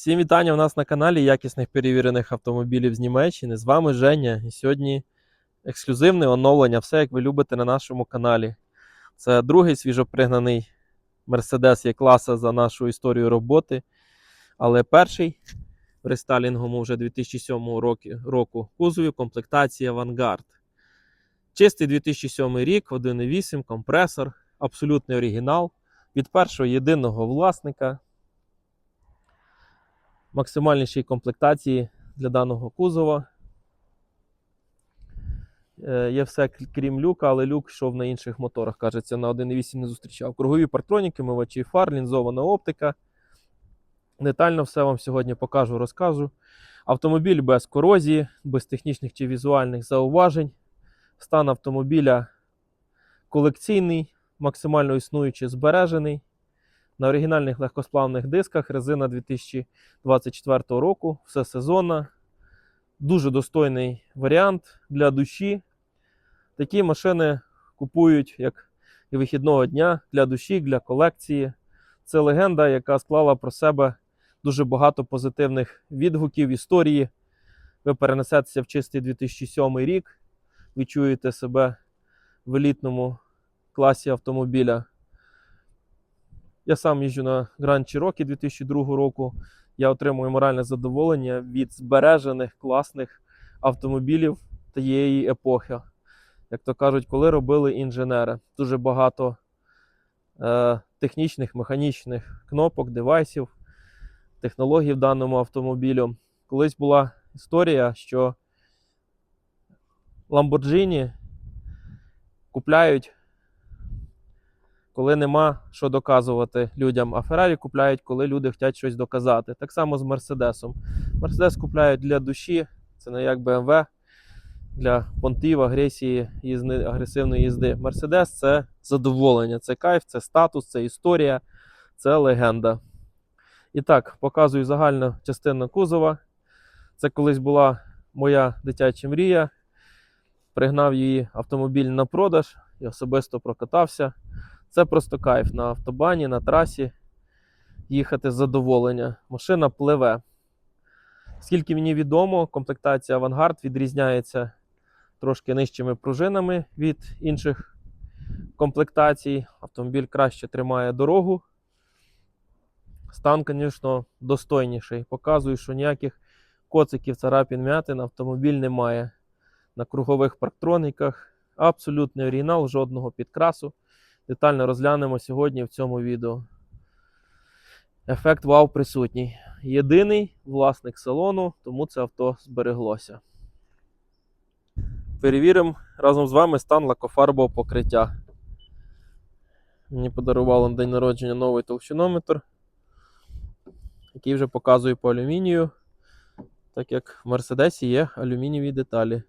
Всім вітання у нас на каналі якісних перевірених автомобілів з Німеччини. З вами Женя. І сьогодні ексклюзивне оновлення, все як ви любите на нашому каналі. Це другий свіжопригнаний Mercedes є класа за нашу історію роботи. Але перший в рестайлінговому вже 2007 року, кузові комплектація Vanguard. Чистий 2007 рік, 1.8, компресор, абсолютний оригінал від першого єдиного власника максимальнішій комплектації для даного кузова. Е, Є все крім люка, але люк йшов на інших моторах, кажеться, на 1.8 не зустрічав. Кругові партроніки, мивачі фар, лінзована оптика. Детально все вам сьогодні покажу, розкажу. Автомобіль без корозії, без технічних чи візуальних зауважень. Стан автомобіля колекційний, максимально існуючий, збережений. На оригінальних легкосплавних дисках резина 2024 року, все сезонна. Дуже достойний варіант для душі. Такі машини купують як і вихідного дня для душі, для колекції. Це легенда, яка склала про себе дуже багато позитивних відгуків історії. Ви перенесетеся в чистий 2007 рік, відчуєте себе в елітному класі автомобіля. Я сам їжджу на Grand Cherokee 2002 року. Я отримую моральне задоволення від збережених класних автомобілів тієї епохи. Як то кажуть, коли робили інженери. Дуже багато е, технічних, механічних кнопок, девайсів, технологій в даному автомобілю. Колись була історія, що Lamborghini купляють коли нема що доказувати людям, а Феррарі купляють, коли люди хочуть щось доказати. Так само з Мерседесом. Мерседес купляють для душі, це не як BMW, для понтів, агресії, їзди, агресивної їзди. Мерседес це задоволення, це кайф, це статус, це історія, це легенда. І так, показую загальну частину кузова. Це колись була моя дитяча мрія. Пригнав її автомобіль на продаж і особисто прокатався. Це просто кайф на автобані, на трасі їхати з задоволення. Машина пливе. Скільки мені відомо, комплектація Avantgarde відрізняється трошки нижчими пружинами від інших комплектацій. Автомобіль краще тримає дорогу. Стан, звісно, достойніший. Показую, що ніяких коциків, царапін, м'ятин автомобіль не має. На кругових парктрониках. Абсолютний оригінал, жодного підкрасу детально розглянемо сьогодні в цьому відео. Ефект вау присутній. Єдиний власник салону, тому це авто збереглося. Перевіримо разом з вами стан лакофарбового покриття. Мені подарували на день народження новий толщинометр, який вже показує по алюмінію, так як в Мерседесі є алюмінієві деталі.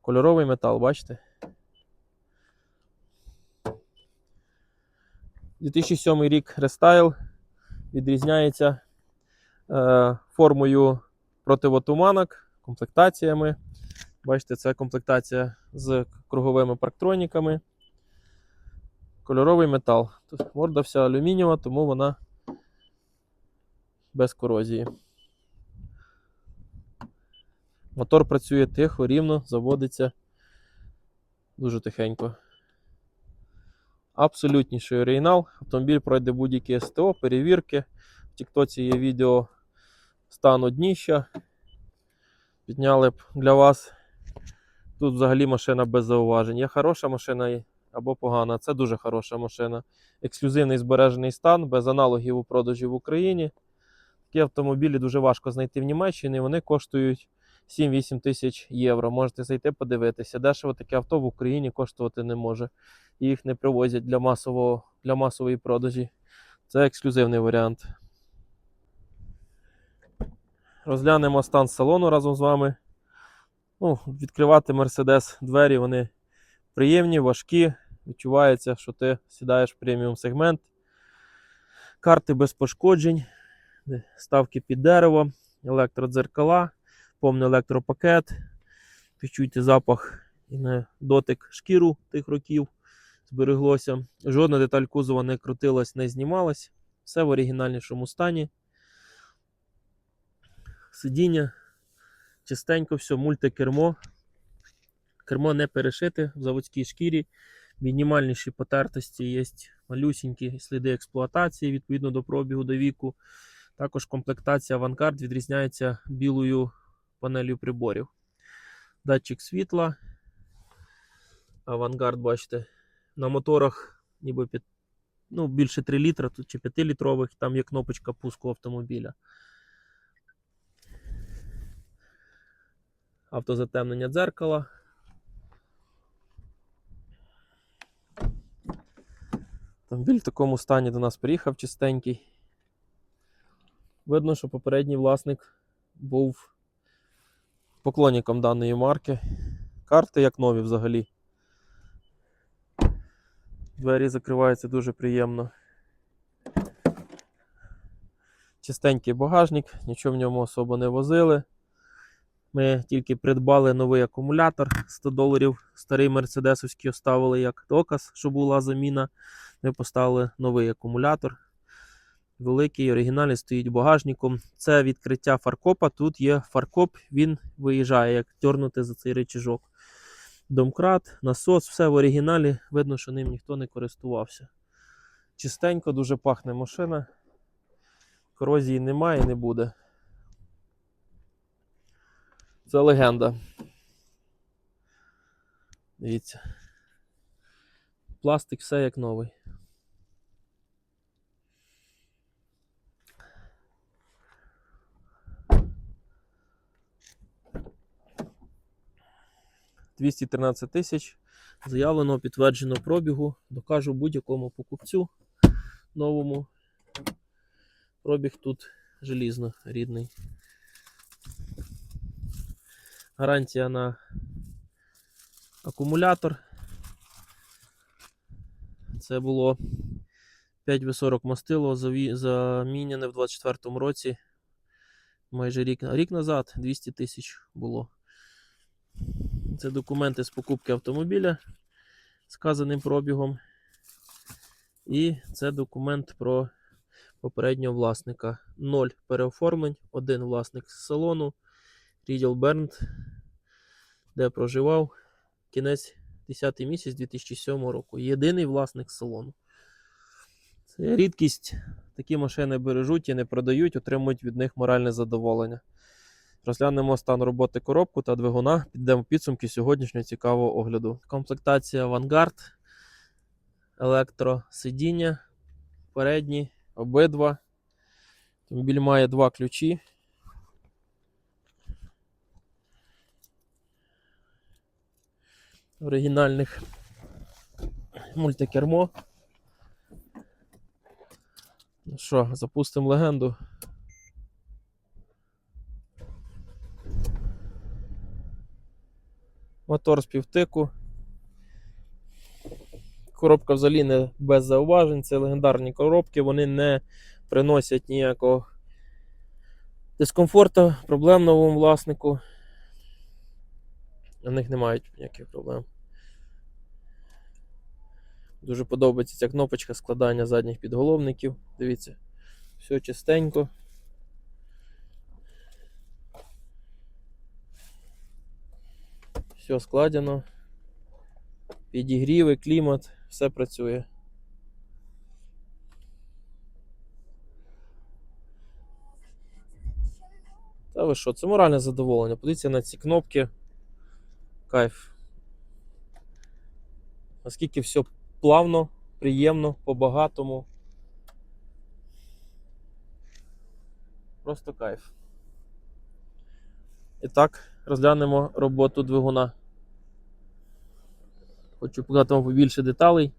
Кольоровий метал, бачите? 2007 рік рестайл відрізняється е, формою противотуманок, комплектаціями. Бачите, це комплектація з круговими парктроніками. Кольоровий метал. Тут морда вся алюмінієва, тому вона без корозії. Мотор працює тихо, рівно, заводиться дуже тихенько. Абсолютніший оригінал. Автомобіль пройде будь-які СТО, перевірки. В Тіктоці є відео стану дніща. Підняли б для вас. Тут взагалі машина без зауважень. Є хороша машина або погана. Це дуже хороша машина. Ексклюзивний збережений стан, без аналогів у продажі в Україні. Такі автомобілі дуже важко знайти в Німеччині. Вони коштують 7-8 тисяч євро. Можете зайти подивитися. Дешево таке авто в Україні коштувати не може їх не привозять для, масового, для масової продажі. Це ексклюзивний варіант. Розглянемо стан салону разом з вами. Ну, відкривати Mercedes двері, вони приємні, важкі. Відчувається, що ти сідаєш в преміум сегмент. Карти без пошкоджень, ставки під дерево, електродзеркала, повний електропакет. Відчуйте запах і на дотик шкіру тих років збереглося. Жодна деталь кузова не крутилась, не знімалась. Все в оригінальнішому стані. Сидіння, чистенько, все, мультикермо. Кермо не перешите в заводській шкірі. Мінімальніші потертості є малюсінькі сліди експлуатації відповідно до пробігу до віку. Також комплектація Avantgarde відрізняється білою панелью приборів. Датчик світла. Avantgarde, бачите, на моторах ніби під, ну, більше 3 літра, чи 5 літрових, там є кнопочка пуску автомобіля. Автозатемнення дзеркала. Автомобіль в такому стані до нас приїхав чистенький. Видно, що попередній власник був поклонником даної марки. Карти як нові взагалі. Двері закриваються дуже приємно. Чистенький багажник, нічого в ньому особо не возили. Ми тільки придбали новий акумулятор 100 доларів. Старий мерседесовський оставили як доказ, що була заміна. Ми поставили новий акумулятор. Великий, оригінальний стоїть багажником. Це відкриття фаркопа. Тут є фаркоп, він виїжджає, як дернути за цей речіжок. Домкрат, насос, все в оригіналі. Видно, що ним ніхто не користувався. Чистенько, дуже пахне машина. Корозії немає і не буде. Це легенда. Дивіться. Пластик все як новий. Двісті тринадцять тисяч. Заявлено підтверджено пробігу. Докажу будь-якому покупцю новому. Пробіг тут желізно рідний. Гарантія на акумулятор. Це було 5В40 мастило, заміняне в 24-му році. Майже рік, рік назад 200 тисяч було. Це документи з покупки автомобіля з вказаним пробігом. І це документ про попереднього власника. 0 переоформлень, один власник з салону. Ріділ Бернт, де проживав кінець 10 місяць 2007 року. Єдиний власник салону. Це рідкість. Такі машини бережуть і не продають, отримують від них моральне задоволення. Розглянемо стан роботи коробку та двигуна. Підемо підсумки сьогоднішнього цікавого огляду. Комплектація Vanguard, електросидіння, передні, обидва. Автомобіль має два ключі. оригінальних мультикермо. Ну що, запустимо легенду. Мотор з півтику. Коробка взагалі не без зауважень. Це легендарні коробки, вони не приносять ніякого дискомфорту, проблем новому власнику. На них не мають ніяких проблем. Дуже подобається ця кнопочка складання задніх підголовників. Дивіться, все чистенько. Все складено. Підігріви, клімат, все працює. Та ви що, це моральне задоволення. Подивіться на ці кнопки. Кайф. Наскільки все плавно, приємно, по-багатому. Просто кайф. І так, розглянемо роботу двигуна. Хочу показати вам побільше деталей.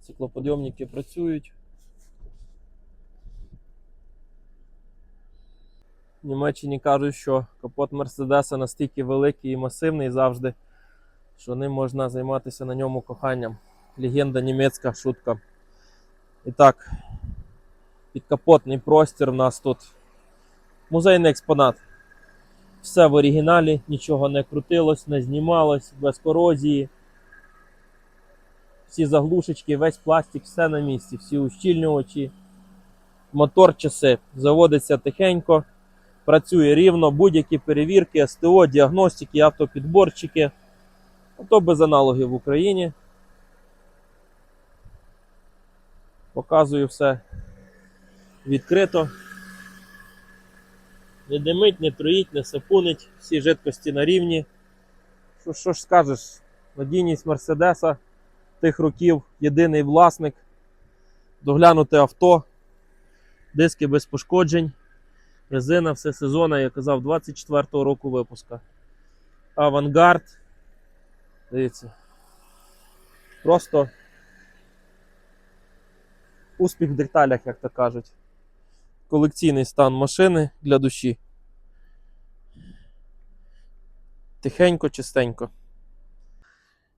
Циклоподйомники працюють. В Німеччині кажуть, що капот Мерседеса настільки великий і масивний завжди, що ним можна займатися на ньому коханням. Легенда німецька шутка. І так, підкапотний простір у нас тут. Музейний експонат. Все в оригіналі, нічого не крутилось, не знімалось, без корозії. всі заглушечки, весь пластик, все на місці, всі ущільнювачі. Мотор часи. Заводиться тихенько, працює рівно, будь-які перевірки, СТО, діагностики, автопідборчики. Ото без аналогів в Україні. Показую все відкрито. Не димить, не троїть, не сапунить, всі жидкості на рівні. Що, що ж скажеш? Надійність Мерседеса тих років, єдиний власник, доглянуте авто, диски без пошкоджень, резина все сезонна, я казав, 24-го року випуска. Авангард. Дивіться. Просто успіх в деталях, як то кажуть. Колекційний стан машини для душі. Тихенько, чистенько.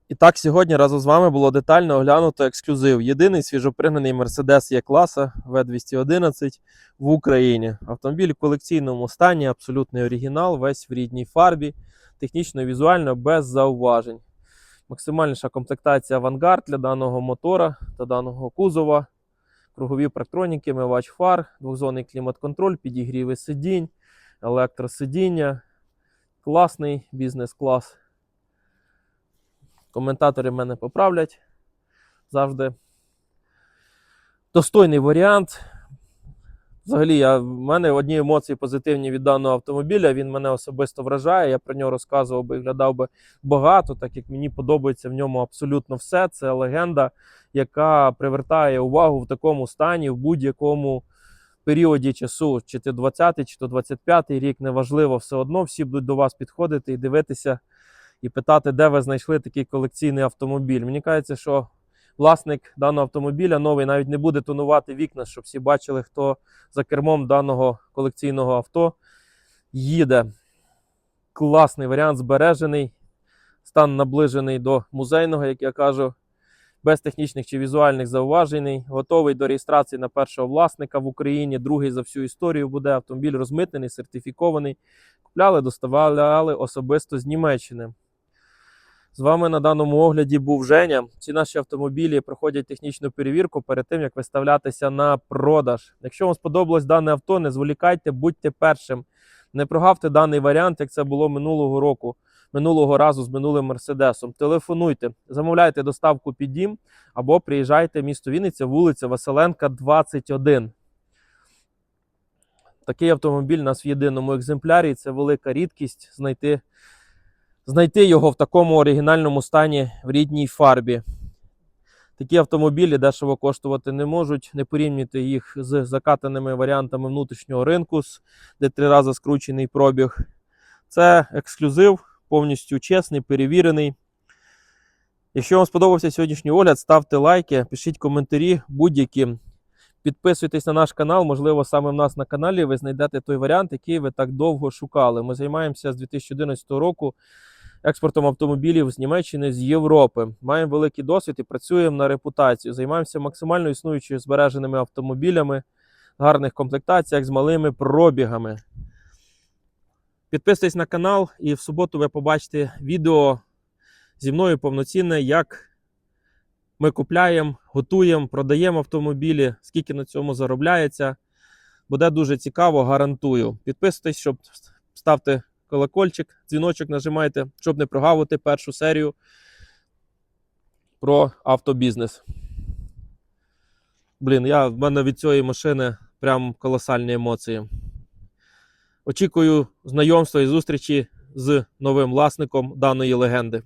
І так, сьогодні разом з вами було детально оглянуто ексклюзив. Єдиний свіжопригнаний Mercedes Є-класа V211 в Україні. Автомобіль в колекційному стані, абсолютний оригінал, весь в рідній фарбі, технічно і візуально без зауважень. Максимальніша комплектація авангард для даного мотора та даного кузова. Кругові парктроніки, мивач фар, двохзонний клімат-контроль, підігріви сидінь, електросидіння. Класний бізнес-клас. Коментатори мене поправлять. Завжди достойний варіант. Взагалі, я, в мене одні емоції позитивні від даного автомобіля. Він мене особисто вражає. Я про нього розказував би і глядав би багато, так як мені подобається в ньому абсолютно все. Це легенда, яка привертає увагу в такому стані в будь-якому періоді часу, чи ти 20-й, чи то 25-й рік, неважливо, все одно всі будуть до вас підходити і дивитися і питати, де ви знайшли такий колекційний автомобіль. Мені кажеться, що власник даного автомобіля новий навіть не буде тонувати вікна, щоб всі бачили, хто за кермом даного колекційного авто їде. Класний варіант, збережений, стан наближений до музейного, як я кажу, без технічних чи візуальних зауважень. Готовий до реєстрації на першого власника в Україні. Другий за всю історію буде автомобіль розмитнений, сертифікований. Купляли, доставляли особисто з Німеччини. З вами на даному огляді був Женя. Ці наші автомобілі проходять технічну перевірку перед тим, як виставлятися на продаж. Якщо вам сподобалось дане авто, не зволікайте, будьте першим. Не прогавте даний варіант, як це було минулого року, минулого разу з минулим Мерседесом. Телефонуйте, замовляйте доставку під дім або приїжджайте в місто Вінниця, вулиця Василенка, 21. Такий автомобіль у нас в єдиному екземплярі. Це велика рідкість знайти, знайти його в такому оригінальному стані в рідній фарбі. Такі автомобілі дешево коштувати не можуть. Не порівнюйте їх з закатаними варіантами внутрішнього ринку, де три рази скручений пробіг. Це ексклюзив, повністю чесний, перевірений. Якщо вам сподобався сьогоднішній огляд, ставте лайки, пишіть коментарі будь-які. Підписуйтесь на наш канал, можливо, саме в нас на каналі ви знайдете той варіант, який ви так довго шукали. Ми займаємося з 2011 року експортом автомобілів з Німеччини, з Європи. Маємо великий досвід і працюємо на репутацію. Займаємося максимально існуючими збереженими автомобілями, гарних комплектаціях з малими пробігами. Підписуйтесь на канал, і в суботу ви побачите відео зі мною повноцінне, як ми купляємо, готуємо, продаємо автомобілі, скільки на цьому заробляється. Буде дуже цікаво, гарантую. Підписуйтесь, щоб ставте колокольчик, дзвіночок нажимайте, щоб не прогавити першу серію про автобізнес. Блін, я, в мене від цієї машини прям колосальні емоції. Очікую знайомства і зустрічі з новим власником даної легенди.